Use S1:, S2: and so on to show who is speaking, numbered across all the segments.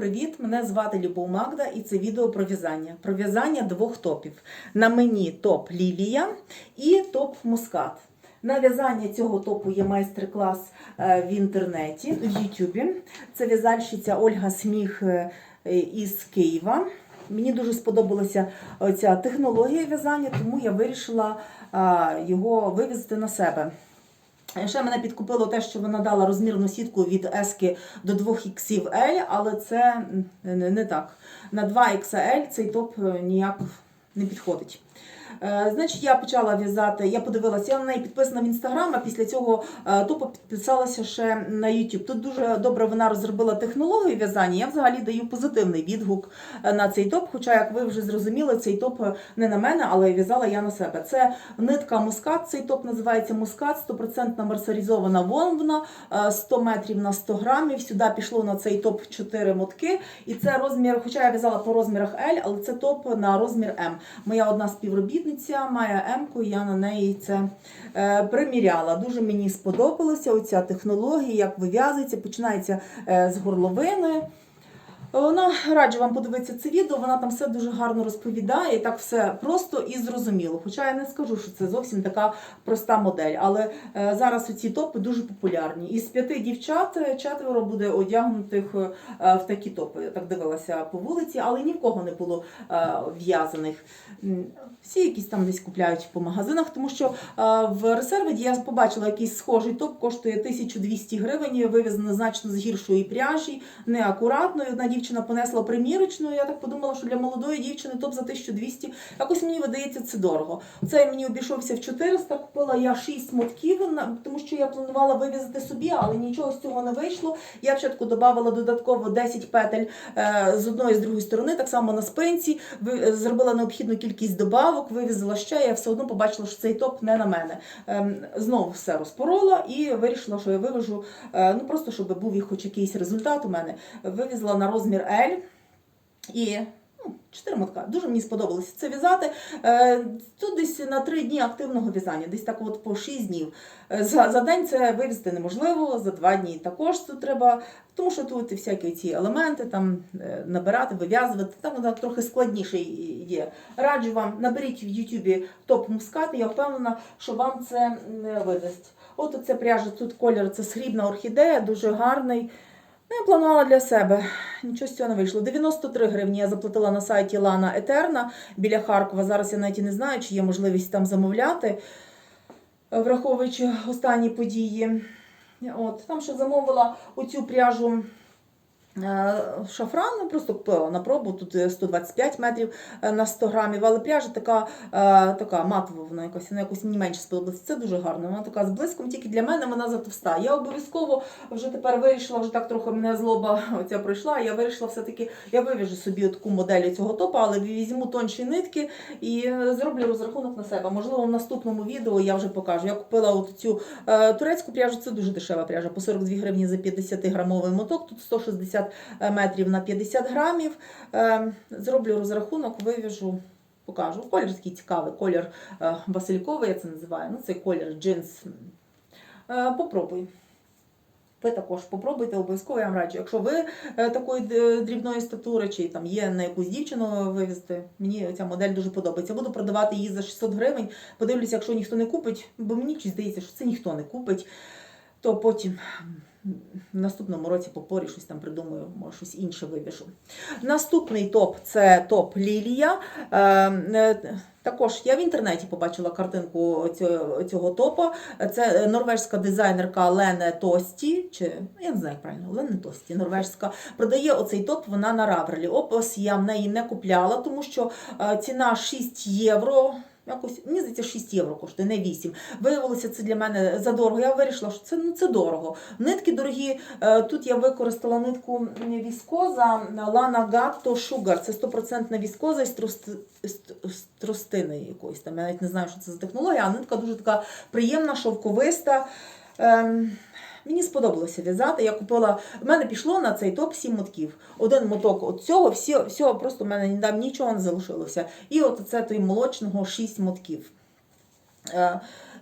S1: привіт! Мене звати Любов Магда і це відео про в'язання. Про в'язання двох топів. На мені топ Лілія і топ Мускат. На в'язання цього топу є майстер-клас е, в інтернеті, в Ютубі. Це в'язальщиця Ольга Сміх е, із Києва. Мені дуже сподобалася ця технологія в'язання, тому я вирішила е, його вивезти на себе. Ще мене підкупило те, що вона дала розмірну сітку від S до 2XL, але це не, так. На 2XL цей топ е, ніяк не підходить. Е, Значить, я почала в'язати, я подивилася, я на неї підписана в інстаграм, а після цього е, тупо підписалася ще на YouTube. Тут дуже добре вона розробила технологію в'язання. Я взагалі даю позитивний відгук е, на цей топ. Хоча, як ви вже зрозуміли, цей топ не на мене, але в'язала я на себе. Це нитка мускат. Цей топ називається мускат, 100% мерсерізована вовна, е, 100 метрів на 100 грамів. Сюди пішло на цей топ 4 мотки. І це розмір, хоча я в'язала по розмірах L, але це топ на розмір М. Моя одна співробітниця має М-ку, я на неї це е, приміряла. Дуже мені сподобалася оця технологія, як вив'язується, починається е, з горловини. Вона раджу вам подивитися це відео, вона там все дуже гарно розповідає, і так все просто і зрозуміло. Хоча я не скажу, що це зовсім така проста модель. Але е, зараз ці топи дуже популярні. Із п'яти дівчат е, четверо буде одягнутих е, в такі топи. Я так дивилася по вулиці, але ні в кого не було в'язаних. Всі якісь там десь купляють по магазинах, тому що в ресервіді я побачила якийсь схожий топ, коштує 1200 гривень, вивезено значно з гіршої пряжі, неакуратною. Дівчина понесла примірочну. Я так подумала, що для молодої дівчини топ за 1200. Якось мені видається це дорого. Цей мені обійшовся в 400, купила я 6 мотків, тому що я планувала вивезти собі, але нічого з цього не вийшло. Я спочатку додавала додатково 10 петель е, з одної і з другої сторони, так само на спинці. Зробила необхідну кількість добавок, вивезла ще. Я все одно побачила, що цей топ не на мене. Ем, Знову все розпорола і вирішила, що я вивожу, е, ну просто щоб був хоч якийсь результат у мене. Вивезла на розмір L і. ну, Чотири мотка. Дуже мені сподобалося це в'язати. Е, Тут десь на три дні активного в'язання, десь так от по 6 днів. Е, За, за день це вивезти неможливо, за два дні також тут треба, тому що тут всякі ці елементи там е, набирати, вив'язувати. Там воно трохи складніше є. Раджу вам, наберіть в Ютубі топ мускат, я впевнена, що вам це видасть. От оце пряжа, тут колір, це срібна орхідея, дуже гарний. Ну, я планувала для себе. Нічого з цього не вийшло. 93 гривні я заплатила на сайті Лана Етерна біля Харкова. Зараз я навіть і не знаю, чи є можливість там замовляти, враховуючи останні події. От, там ще замовила оцю пряжу. Е, Шафран ну, просто купила на пробу, тут е, 125 метрів е, на 100 грамів, але пряжа така, е, така матова, вона якось, вона якось мені менше сподобалася. Це дуже гарно. Вона така з блиском, тільки для мене вона затовста. Я обов'язково вже тепер вирішила, вже так трохи мене злоба оця пройшла. Я вирішила все-таки, я вивіжу собі таку модель цього топа, але візьму тонші нитки і е, зроблю розрахунок на себе. Можливо, в наступному відео я вже покажу. Я купила от цю е, турецьку пряжу, це дуже дешева пряжа, по 42 гривні за 50 грамовий моток, тут 160 метрів на 50 грамів. Е, Зроблю розрахунок, вивіжу. Покажу. Колір такий цікавий, колір е, васильковий, я це називаю. Ну, це колір джинс. Е, Попробуй. Ви також попробуйте, обов'язково я вам раджу. Якщо ви е, такої дрібної статури, чи там є на якусь дівчину вивезти, мені ця модель дуже подобається. Буду продавати її за 600 гривень. Подивлюся, якщо ніхто не купить, бо мені щось здається, що це ніхто не купить, то потім в наступному році по порі щось там придумаю, може щось інше вивішу. Наступний топ це топ Лілія. Е, е, Також я в інтернеті побачила картинку цього, цього топа. Це норвежська дизайнерка Лене Тості, чи ну, я не знаю як правильно, Лене Тості, норвежська. Продає оцей топ вона на Раврелі. Опис я в неї не купляла, тому що е, ціна 6 євро. Якось, мені здається, 6 євро коштує, не 8. Виявилося це для мене задорого. Я вирішила, що це, ну, це дорого. Нитки дорогі. Е, Тут я використала нитку віскоза Lana Gatto Sugar. Це 100% віскоза із тростини якоїсь. Там я навіть не знаю, що це за технологія, а нитка дуже така приємна, шовковиста. Мені сподобалося в'язати. Я купила. В мене пішло на цей топ 7 мотків. Один моток от цього, всі, всього просто в мене нічого не залишилося. І от це той молочного 6 мотків. Е,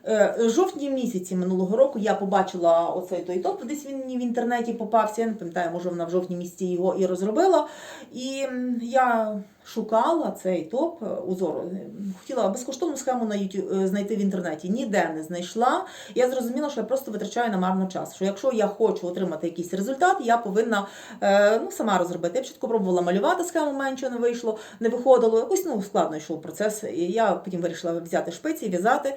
S1: Е, Жовтні місяці минулого року я побачила оцей той топ, десь він мені в інтернеті попався. Я не пам'ятаю, може вона в жовтні місяці його і розробила. І я шукала цей топ е, узору. Хотіла безкоштовну схему на YouTube е, знайти в інтернеті. Ніде не знайшла. Я зрозуміла, що я просто витрачаю намарно час. Що якщо я хочу отримати якийсь результат, я повинна е, ну, сама розробити. Я спочатку пробувала малювати схему, нічого не вийшло, не виходило. Якось ну, складно йшов процес. І я потім вирішила взяти шпиці, в'язати.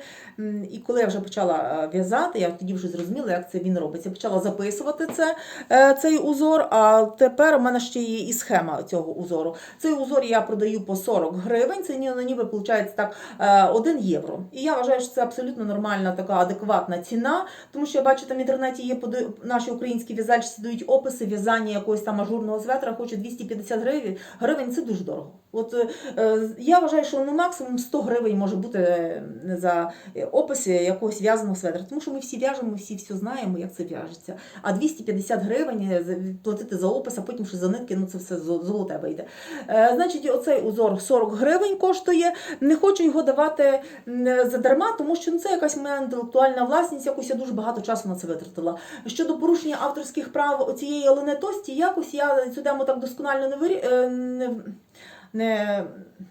S1: І коли я вже почала е, в'язати, я тоді вже зрозуміла, як це він робиться. Я почала записувати це, е, цей узор, а тепер у мене ще є і схема цього узору. Цей узор я продаю по 40 гривень, це ні- ніби виходить так е, 1 євро. І я вважаю, що це абсолютно нормальна така адекватна ціна, тому що я бачу, там в інтернеті є наші українські в'язальщиці дають описи в'язання якогось там ажурного светра, хочуть 250 гривень. Гривень це дуже дорого. От е, е, я вважаю, що ну максимум 100 гривень може бути е, за е, опис якогось в'язаного светра. Тому що ми всі в'яжемо, всі все знаємо, як це в'яжеться. А 250 гривень е, платити за опис, а потім ще за нитки, ну це все золоте вийде. Е, Значить, оцей узор 40 гривень коштує. Не хочу його давати задарма, тому що ну, це якась моя інтелектуальна власність, якось я дуже багато часу на це витратила. Щодо порушення авторських прав цієї Олени Тості, якось я цю тему так досконально не вирі... не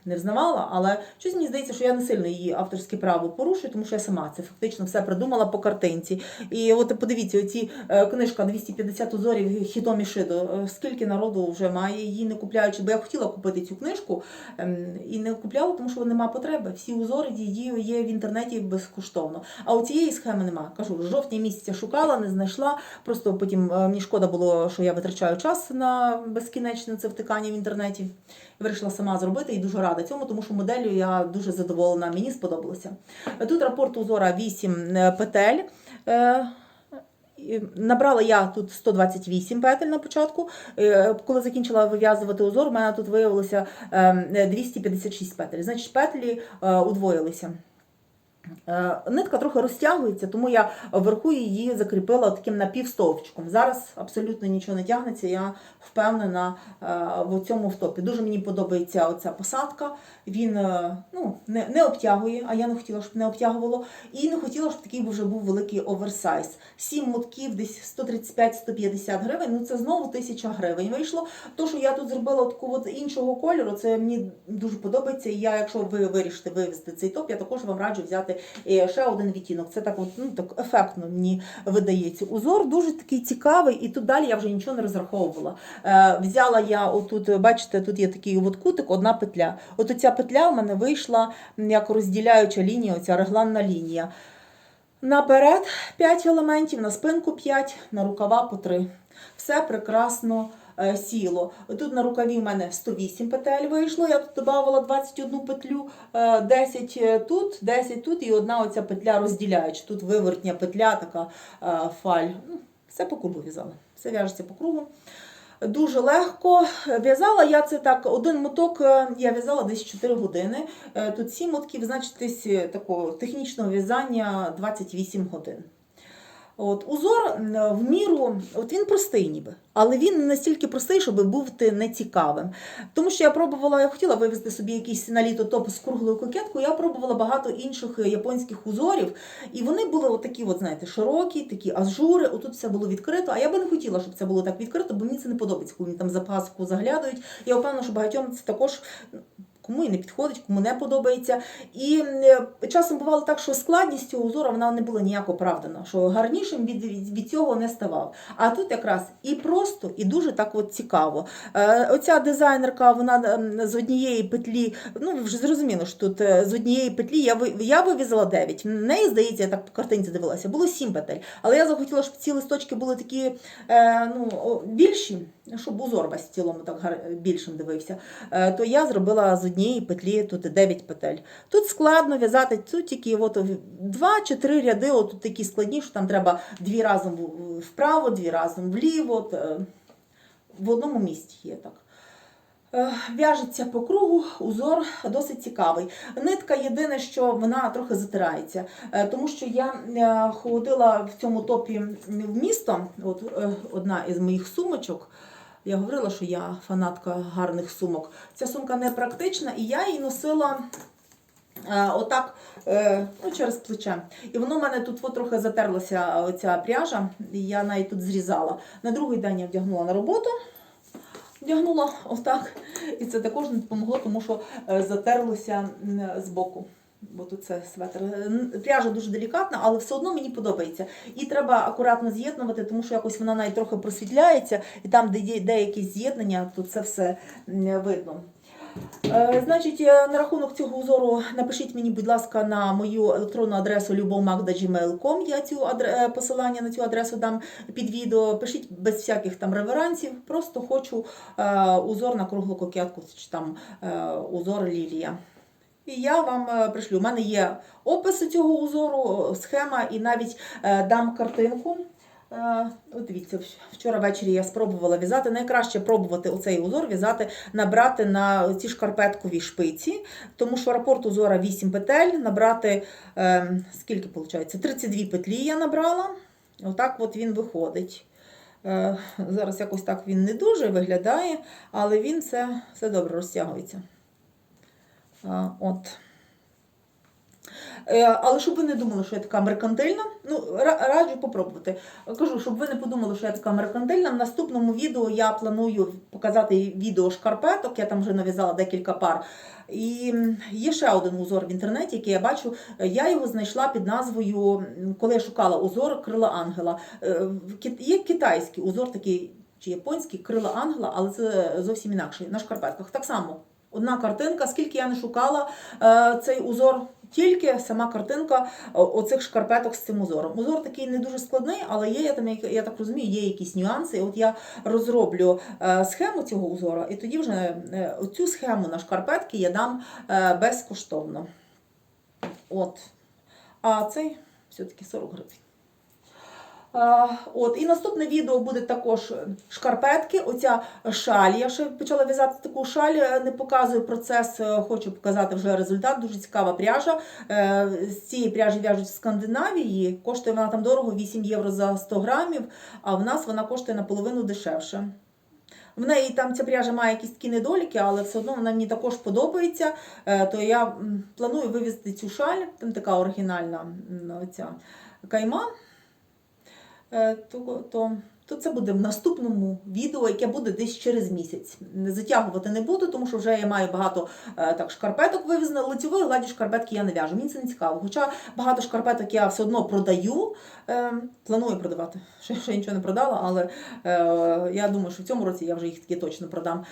S1: не, взнавала, але щось мені здається, що я не сильно її авторське право порушую, тому що я сама це фактично все придумала по картинці. І от подивіться, оці е, книжка 250 узорів Хітомі Шидо. е, Скільки народу вже має її не купляючи, бо я хотіла купити цю книжку ем, і не купляла, тому що нема потреби. Всі узори її є в інтернеті безкоштовно. А у цієї схеми нема. Кажу, жовтня місяця шукала, не знайшла. Просто потім е, мені шкода було, що я витрачаю час на безкінечне це втикання в інтернеті. Вирішила сама зробити і дуже рада цьому, тому що моделлю я дуже задоволена. Мені сподобалося. Тут рапорт узора 8 е, петель. Е, Набрала я тут 128 петель на початку. Е, Коли закінчила вив'язувати узор, у мене тут виявилося е, 256 петель. Значить, петлі удвоїлися. Е, Нитка трохи розтягується, тому я вверху її закріпила таким напівстовпчиком. Зараз абсолютно нічого не тягнеться, я впевнена е, в цьому втопі. Дуже мені подобається оця посадка. Він е, ну, не, не обтягує, а я не хотіла, щоб не обтягувало. І не хотіла, щоб такий вже був великий оверсайз. Сім мотків, десь 135-150 гривень. Ну це знову тисяча гривень вийшло. То, що я тут зробила таку от іншого кольору, це мені дуже подобається. І я, якщо ви вирішите вивезти цей топ, я також вам раджу взяти е, ще один відтінок. Це так, от, ну, так ефектно мені видається. Узор дуже такий цікавий, і тут далі я вже нічого не розраховувала. Е, взяла я отут, бачите, тут є такий от кутик, одна петля. От оця петля в мене вийшла як розділяюча лінія, оця регланна лінія. Наперед 5 елементів, на спинку 5, на рукава по 3. Все прекрасно сіло. Тут на рукаві в мене 108 петель вийшло. Я тут додавала 21 петлю, е, 10 тут, 10 тут і одна оця петля розділяюча. Тут вивертня петля, така е, фаль. Ну, Все по кругу в'язала. Все в'яжеться по кругу. Дуже легко в'язала я це так. Один моток е, я в'язала десь 4 години. Е, Тут 7 мотків, значить, е, такого технічного в'язання 28 годин. От, узор в міру, от він простий ніби, але він не настільки простий, щоб бути нецікавим. Тому що я пробувала, я хотіла вивезти собі якийсь на літо топ з круглою кокеткою, я пробувала багато інших е, японських узорів, і вони були от такі, от, знаєте, широкі, такі ажури, отут все було відкрито, а я би не хотіла, щоб це було так відкрито, бо мені це не подобається, коли мені там за паску заглядають. Я впевнена, що багатьом це також кому і не підходить, кому не подобається. І е, часом бувало так, що складність цього узору вона не була ніяк оправдана, що гарнішим від, від, цього не ставав. А тут якраз і просто, і дуже так от цікаво. Е, оця дизайнерка, вона з однієї петлі, ну вже зрозуміло, що тут е, з однієї петлі я, я вивізала 9. В неї, здається, я так по картинці дивилася, було 7 петель. Але я захотіла, щоб ці листочки були такі ну, більші, щоб узор весь в цілому так більшим дивився. Е, то я зробила з однієї петлі тут 9 петель. Тут складно в'язати, тут тільки от два чи три ряди, от такі складні, що там треба дві разом вправо, дві разом вліво. От, е, в одному місці є так. Е, В'яжеться по кругу, узор досить цікавий. Нитка єдине, що вона трохи затирається, тому що я ходила в цьому топі в місто. От одна із моїх сумочок. Я говорила, що я фанатка гарних сумок. Ця сумка не практична, і я її носила Е, Отак, е, ну, через плече. І воно в мене тут трохи затерлася оця пряжа, і я навіть тут зрізала. На другий день я вдягнула на роботу, вдягнула отак. І це також не допомогло, тому що е, затерлося м, збоку. Бо тут це светр. Пряжа дуже делікатна, але все одно мені подобається. І треба акуратно з'єднувати, тому що якось вона навіть трохи просвітляється, і там, де є деякі з'єднання, то це все видно. Е, Значить, е, на рахунок цього узору напишіть мені, будь ласка, на мою електронну адресу любовмагда.gmail.com. Я цю адре- е, посилання на цю адресу дам під відео. Пишіть без всяких там реверансів. Просто хочу узор на круглу кокетку, чи там узор лілія. І я вам е, пришлю. У мене є описи цього узору, схема, і навіть е, дам картинку. Е, От дивіться, вчора ввечері я спробувала в'язати. Найкраще пробувати оцей узор в'язати, набрати на ці шкарпеткові шпиці, тому що рапорт узора 8 петель, набрати е, скільки виходить? 32 петлі я набрала. Отак от він виходить. Е, Зараз якось так він не дуже виглядає, але він все, все добре розтягується. От. Е, Але щоб ви не думали, що я така меркантильна, ну раджу попробувати. Кажу, щоб ви не подумали, що я така меркантильна. В наступному відео я планую показати відео шкарпеток. Я там вже нав'язала декілька пар. І є ще один узор в інтернеті, який я бачу. Я його знайшла під назвою, коли я шукала узор крила ангела. Е, Є китайський узор, такий чи японський крила ангела, але це зовсім інакше на шкарпетках. Так само. Одна картинка, скільки я не шукала е, цей узор, тільки сама картинка оцих шкарпеток з цим узором. Узор такий не дуже складний, але є, я, там, я так розумію, є якісь нюанси. І От я розроблю е, схему цього узора, і тоді вже е, оцю схему на шкарпетки я дам е, безкоштовно. От. А цей все-таки 40 гривень. От, і наступне відео буде також шкарпетки. Оця шаль. Я ще почала в'язати таку шаль, е, не показую процес, е, хочу показати вже результат. Дуже цікава пряжа. Е, З цієї пряжі в'яжуть в Скандинавії. Коштує вона там дорого 8 євро за 100 грамів, а в нас вона коштує наполовину дешевше. В неї там ця пряжа має якісь такі недоліки, але все одно вона мені також подобається. То я планую вивезти цю шаль, там така оригінальна оця кайма. Е, то, то, то це буде в наступному відео, яке буде десь через місяць. Затягувати не буду, тому що вже я маю багато е, так, шкарпеток вивезено. Лицьової гладі шкарпетки я не в'яжу. Мені це не цікаво. Хоча багато шкарпеток я все одно продаю, е, планую продавати. Ще, ще нічого не продала, але я думаю, що в цьому році я вже їх таки точно продам.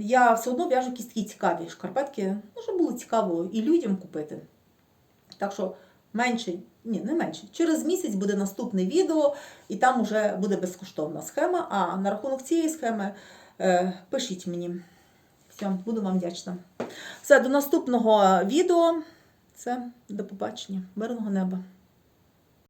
S1: Я все одно в'яжу якісь такі цікаві шкарпетки, ну, щоб було цікаво і людям купити. Так що менше, ні, не менше. Через місяць буде наступне відео, і там вже буде безкоштовна схема. А на рахунок цієї схеми е, пишіть мені. Все, буду вам вдячна. Все, до наступного відео. Все, до побачення. Мирного неба.